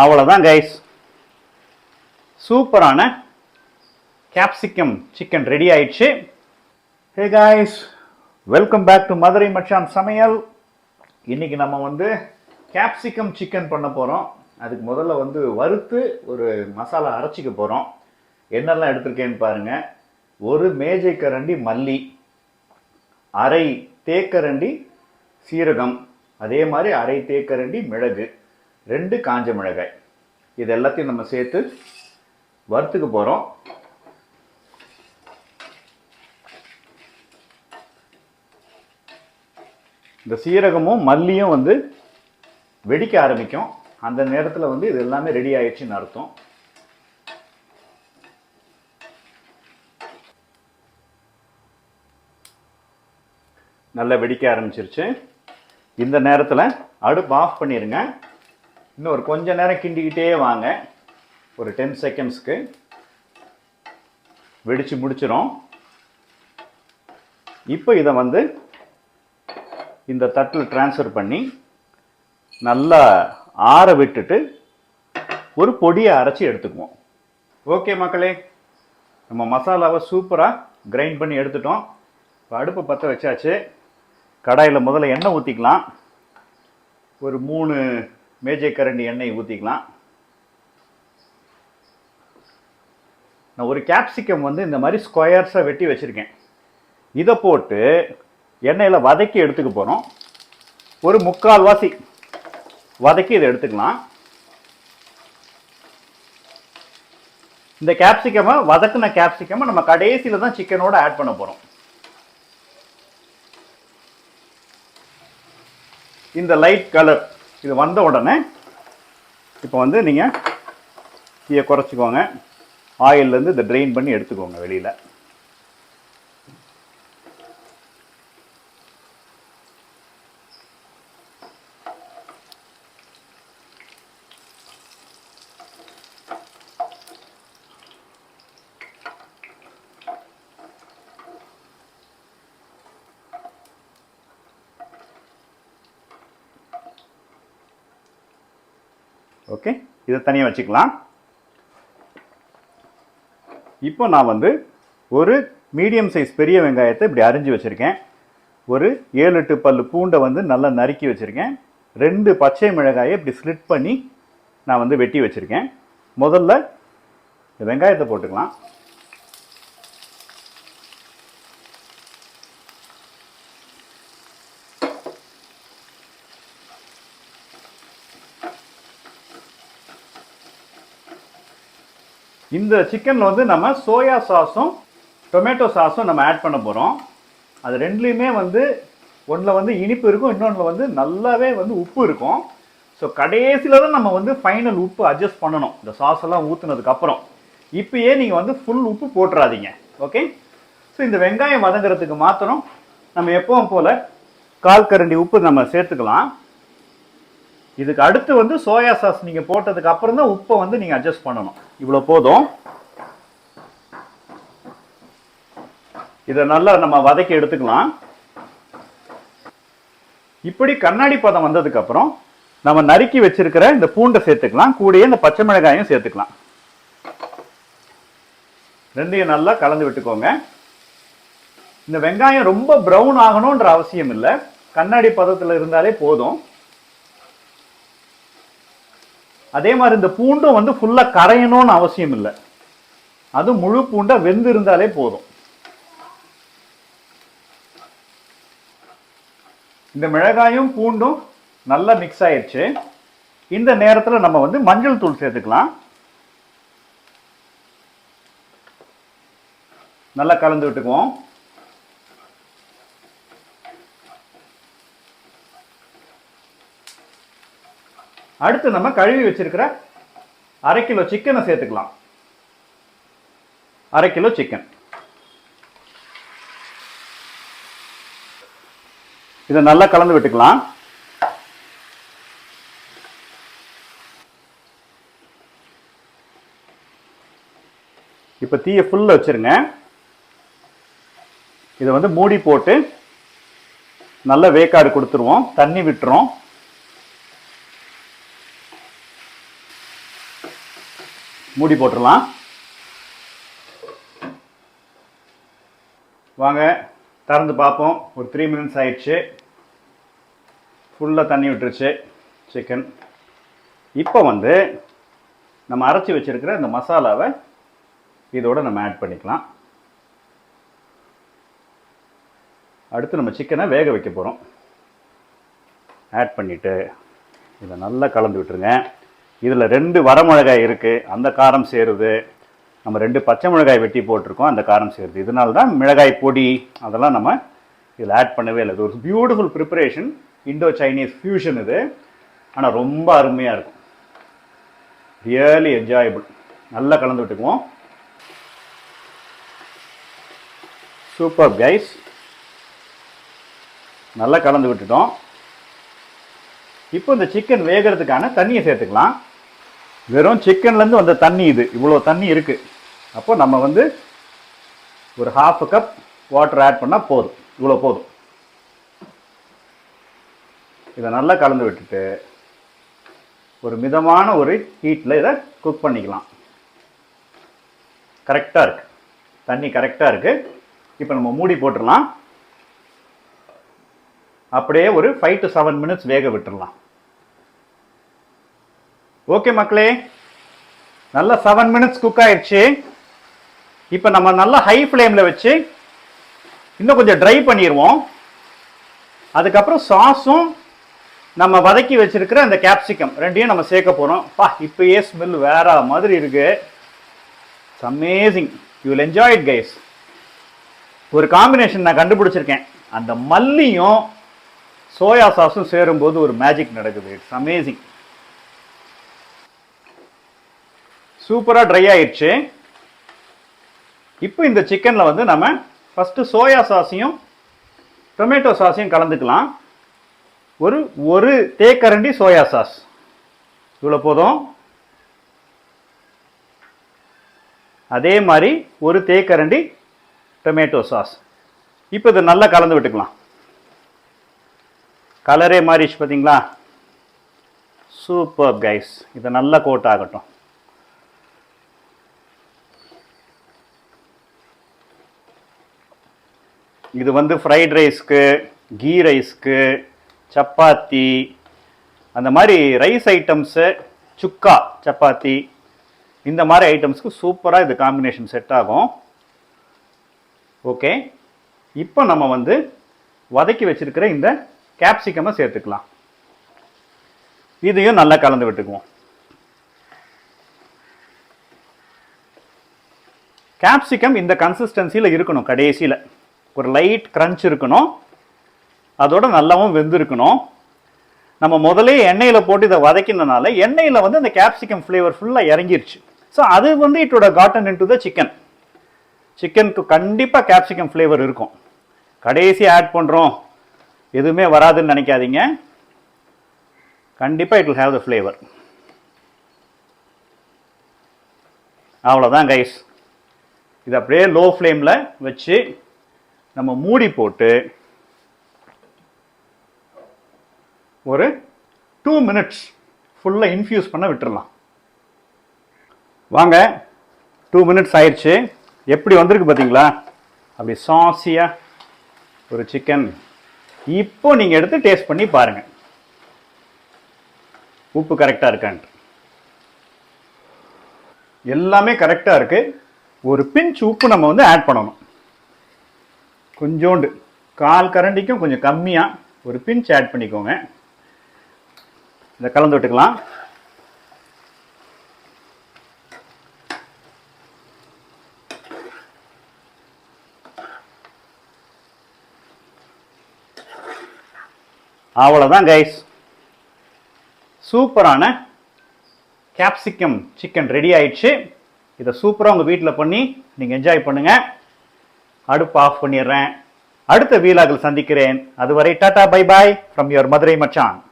அவ்வளோதான் கைஸ் சூப்பரான capsicum chicken ready ஆயிடுச்சு. Hey guys welcome back to Madurai Machan Samayal. இன்னைக்கு நம்ம வந்து கேப்சிகம் சிக்கன் பண்ண போகிறோம் அதுக்கு முதல்ல வந்து வறுத்து ஒரு மசாலா அரைச்சிக்க போகிறோம் என்னெல்லாம் எடுத்திருக்கேன்னு பாருங்கள் ஒரு மேஜை கரண்டி மல்லி அரை தேக்கரண்டி சீரகம் அதே மாதிரி அரை தேக்கரண்டி மிளகு. ரெண்டு காஞ்ச மிளகாய். இது எல்லாத்தையும் நம்ம சேர்த்து வறுத்துக்க போகிறோம் இந்த சீரகமும் மல்லியும் வந்து வெடிக்க ஆரம்பிக்கும். அந்த நேரத்தில் வந்து இது எல்லாமே ரெடி ஆயிடுச்சுன்னு அர்த்தம். நல்லா வெடிக்க ஆரம்பிச்சிருச்சு. இந்த நேரத்தில் அடுப்பு ஆஃப் பண்ணிடுங்க இன்னும் ஒரு கொஞ்ச நேரம் கிண்டிக்கிட்டே வாங்க. ஒரு டென் செகண்ட்ஸ்க்கு வெடித்து முடிச்சிரும். இப்போ இதை வந்து இந்த தட்டில் ட்ரான்ஸ்ஃபர் பண்ணி நல்லா ஆற விட்டுட்டு ஒரு பொடியை அரைச்சி எடுத்துக்குவோம். ஓகே மக்களே நம்ம மசாலாவை சூப்பராக கிரைண்ட் பண்ணி எடுத்துட்டோம். இப்போ அடுப்பை பற்ற வச்சாச்சு. கடாயில் முதல்ல எண்ணெய் ஊற்றிக்கலாம் ஒரு மூணு மேஜை கரண்டி எண்ணெய் ஊற்றிக்கலாம் நான் ஒரு கேப்சிகம் வந்து இந்த மாதிரி ஸ்கொயர்ஸாக வெட்டி வச்சுருக்கேன். இதை போட்டு எண்ணெயில் வதக்கி எடுத்துக்க போகிறோம் ஒரு முக்கால் வாசி வதக்கி இதை எடுத்துக்கலாம். இந்த கேப்சிகமை வதக்குன கேப்சிகமை நம்ம கடைசியில் தான் சிக்கனோட ஆட் பண்ண போகிறோம் இந்த லைட் கலர் இது வந்த உடனே இப்போ வந்து நீங்கள் தீயை குறைச்சிக்கோங்க. ஆயில்லேருந்து இதை ட்ரெயின் பண்ணி எடுத்துக்கோங்க வெளியில். ஓகே? இதை தனியாக வச்சுக்கலாம். இப்போ நான் வந்து ஒரு மீடியம் சைஸ் பெரிய வெங்காயத்தை இப்படி அரிஞ்சு வச்சுருக்கேன். ஒரு ஏழு எட்டு பல்லு பூண்டை வந்து நல்லா நறுக்கி வச்சுருக்கேன். ரெண்டு பச்சை மிளகாயை இப்படி ஸ்லிட் பண்ணி நான் வந்து வெட்டி வச்சுருக்கேன். முதல்ல வெங்காயத்தை போட்டுக்கலாம். இந்த சிக்கனில் வந்து நம்ம சோயா சாஸும் டொமேட்டோ சாஸும் நம்ம ஆட் பண்ண போகிறோம் அது ரெண்டுலேயுமே வந்து ஒன்றில் வந்து இனிப்பு இருக்கும் இன்னொன்றில் வந்து நல்லாவே வந்து உப்பு இருக்கும். ஸோ கடைசியில் தான் நம்ம வந்து ஃபைனல் உப்பு அட்ஜஸ்ட் பண்ணணும். இந்த சாஸ் எல்லாம் ஊற்றுனதுக்கப்புறம் இப்போயே நீங்கள் வந்து ஃபுல் உப்பு போட்டுறாதீங்க. ஓகே ஸோ இந்த வெங்காயம் வதங்குறதுக்கு மாத்திரம் நம்ம எப்பவும் போல் கால் கரண்டி உப்பு நம்ம சேர்த்துக்கலாம். இதுக்கு அடுத்து வந்து சோயா சாஸ் நீங்கள் போட்டதுக்கு அப்புறம் தான் உப்பை வந்து நீங்கள் அட்ஜஸ்ட் பண்ணணும். இவ்வளோ போதும். இதை நல்லா நம்ம வதக்கி எடுத்துக்கலாம். இப்படி கண்ணாடி பதம் வந்ததுக்கு அப்புறம் நம்ம நறுக்கி வச்சிருக்கிற இந்த பூண்டை சேர்த்துக்கலாம். கூடயே இந்த பச்சை மிளகாயும் சேர்த்துக்கலாம். ரெண்டையும் நல்லா கலந்து விட்டுக்கோங்க. இந்த வெங்காயம் ரொம்ப ப்ரௌன் ஆகணுன்ற அவசியம் இல்லை. கண்ணாடி பதத்தில் இருந்தாலே போதும். அதே மாதிரி இந்த பூண்டும் வந்து ஃபுல்லாக கரையணும்னு அவசியம் இல்லை. அது முழு பூண்டை வெந்து இருந்தாலே போதும். இந்த மிளகாயும் பூண்டும் நல்லா மிக்ஸ் ஆயிடுச்சு. இந்த நேரத்தில் நம்ம வந்து மஞ்சள் தூள் சேர்த்துக்கலாம். நல்லா கலந்து விட்டுக்குவோம். அடுத்து நம்ம கழுவி வச்சிருக்கிற அரை கிலோ சிக்கனை சேர்த்துக்கலாம். அரை கிலோ சிக்கன் இதை நல்லா கலந்து விட்டுக்கலாம். இப்போ தீயை ஃபுல்ல வச்சிருங்க. இதை வந்து மூடி போட்டு நல்ல வேக்காடு கொடுத்துருவோம். தண்ணி விட்டுரும். மூடி போட்டுடலாம். வாங்க திறந்து பார்ப்போம். ஒரு த்ரீ மினிட்ஸ் ஆயிடுச்சு. ஃபுல்லாக தண்ணி விட்டுருச்சு சிக்கன் இப்போ வந்து நம்ம அரைச்சி வச்சிருக்கிற இந்த மசாலாவை இதோட நம்ம ஆட் பண்ணிக்கலாம். அடுத்து நம்ம சிக்கனை வேக வைக்க போகிறோம் ஆட் பண்ணிவிட்டு இதை நல்லா கலந்து விட்டுருங்க. இதில் ரெண்டு வரமிளகாய் இருக்குது அந்த காரம் சேருது. நம்ம ரெண்டு பச்சை மிளகாய் வெட்டி போட்டிருக்கோம் அந்த காரம் சேருது. இதனால தான் மிளகாய் பொடி அதெல்லாம் நம்ம இதில் ஆட் பண்ணவே இல்லை. இது ஒரு beautiful preparation Indo Chinese fusion இது. ஆனால் ரொம்ப அருமையாக இருக்கும். ரியலி என்ஜாயபிள் நல்லா கலந்து விட்டுக்குவோம். சூப்பர் கைஸ் நல்லா கலந்து விட்டுட்டோம். இப்போ இந்த சிக்கன் வேகிறதுக்கான தண்ணியை சேர்த்துக்கலாம். வெறும் சிக்கன்லேருந்து வந்த தண்ணி இது. இவ்வளோ தண்ணி இருக்குது அப்போ நம்ம வந்து ஒரு ஹாஃப் கப் வாட்டர் ஆட் பண்ணால் போதும். இவ்வளோ போதும். இதை நல்லா கலந்து விட்டுட்டு ஒரு மிதமான ஒரு ஹீட்டில் இதை குக் பண்ணிக்கலாம். கரெக்டாக இருக்குது தண்ணி கரெக்டாக இருக்குது இப்போ நம்ம மூடி போட்டுடலாம். அப்படியே ஒரு ஃபைவ் டு செவன் மினிட்ஸ் வேக விட்டுடலாம். ஓகே மக்களே நல்லா செவன் மினிட்ஸ் குக் ஆயிடுச்சு. இப்போ நம்ம நல்லா ஹை ஃப்ளேமில் வச்சு இன்னும் கொஞ்சம் ட்ரை பண்ணிடுவோம். அதுக்கப்புறம் சாஸும் நம்ம வதக்கி வச்சிருக்கிற அந்த கேப்சிகம் ரெண்டையும் நம்ம சேர்க்க போகிறோம் பா இப்பயே ஸ்மெல் வேற மாதிரி இருக்கு. It's amazing you will enjoy it guys ஒரு காம்பினேஷன் நான் கண்டுபிடிச்சிருக்கேன். அந்த மல்லியும் சோயா சாஸும் சேரும்போது ஒரு மேஜிக் நடக்குது. இட்ஸ் அமேசிங் சூப்பராக ட்ரை ஆயிடுச்சு. இப்போ இந்த சிக்கனில் வந்து நம்ம ஃபஸ்ட்டு சோயா சாஸையும் டொமேட்டோ சாஸையும் கலந்துக்கலாம். ஒரு ஒரு தேக்கரண்டி சோயா சாஸ் இவ்வளோ போதும். அதே மாதிரி ஒரு தேக்கரண்டி டொமேட்டோ சாஸ் இப்போ இதை நல்லா கலந்து விட்டுக்கலாம். கலரே மாறிச்சு பார்த்தீங்களா? சூப்பர் கைஸ் இதை நல்லா கோட் ஆகட்டும். இது வந்து ஃப்ரைட் ரைஸ்க்கு கீ ரைஸ்க்கு சப்பாத்தி அந்த மாதிரி ரைஸ் ஐட்டம்ஸு சுக்கா சப்பாத்தி இந்த மாதிரி ஐட்டம்ஸ்க்கு சூப்பராக இது காம்பினேஷன் செட் ஆகும். ஓகே இப்போ நம்ம வந்து வதக்கி வச்சிருக்கிற இந்த கேப்சிகமை சேர்த்துக்கலாம். இதையும் நல்லா கலந்து விட்டுக்குவோம். கேப்சிகம் இந்த கன்சிஸ்டன்சியில் இருக்கணும் கடைசியில். ஒரு லைட் crunch இருக்கணும். அதோட நல்லாவும் வெந்திருக்கணும். நம்ம முதலே எண்ணெயில் போட்டு இதை வதக்கினனால எண்ணெயில் வந்து அந்த கேப்சிகம் ஃப்ளேவர் ஃபுல்லாக இறங்கிருச்சு. ஸோ அது வந்து இட்டோட gotten in to the chicken சிக்கனுக்கு கண்டிப்பாக கேப்சிகம் ஃப்ளேவர் இருக்கும். கடைசி ஆட் பண்ணுறோம் எதுவுமே வராதுன்னு நினைக்காதீங்க. கண்டிப்பாக it will have the flavour அவ்வளோதான் கைஸ் இது அப்படியே லோ ஃப்ளேமில் வச்சு நம்ம மூடி போட்டு ஒரு டூ மினிட்ஸ் ஃபுல்லாக இன்ஃப்யூஸ் பண்ண விட்டுடலாம் வாங்க டூ மினிட்ஸ் ஆயிடுச்சு. எப்படி வந்திருக்கு பார்த்தீங்களா? அப்படி சாசியாக ஒரு சிக்கன் இப்போ நீங்கள் எடுத்து டேஸ்ட் பண்ணி பாருங்கள் உப்பு கரெக்டாக இருக்கான்ட்டு. எல்லாமே கரெக்டாக இருக்குது ஒரு பிஞ்ச் உப்பு நம்ம வந்து ஆட் பண்ணணும். கொஞ்சோண்டு. கால் கரண்டிக்கும் கொஞ்சம் கம்மியாக ஒரு பின்ச் ஆட் பண்ணிக்கோங்க. இதை கலந்து விட்டுக்கலாம். அவ்வளோதான் கைஸ் சூப்பரான கேப்சிகம் சிக்கன் ரெடி ஆயிடுச்சு. இதை சூப்பராக உங்கள் வீட்டில் பண்ணி நீங்கள் என்ஜாய் பண்ணுங்கள் அடுப்பு ஆஃப் பண்ணிடுறேன். அடுத்த வீலாகில் சந்திக்கிறேன். அதுவரை tata bye bye from your Madurai Machan.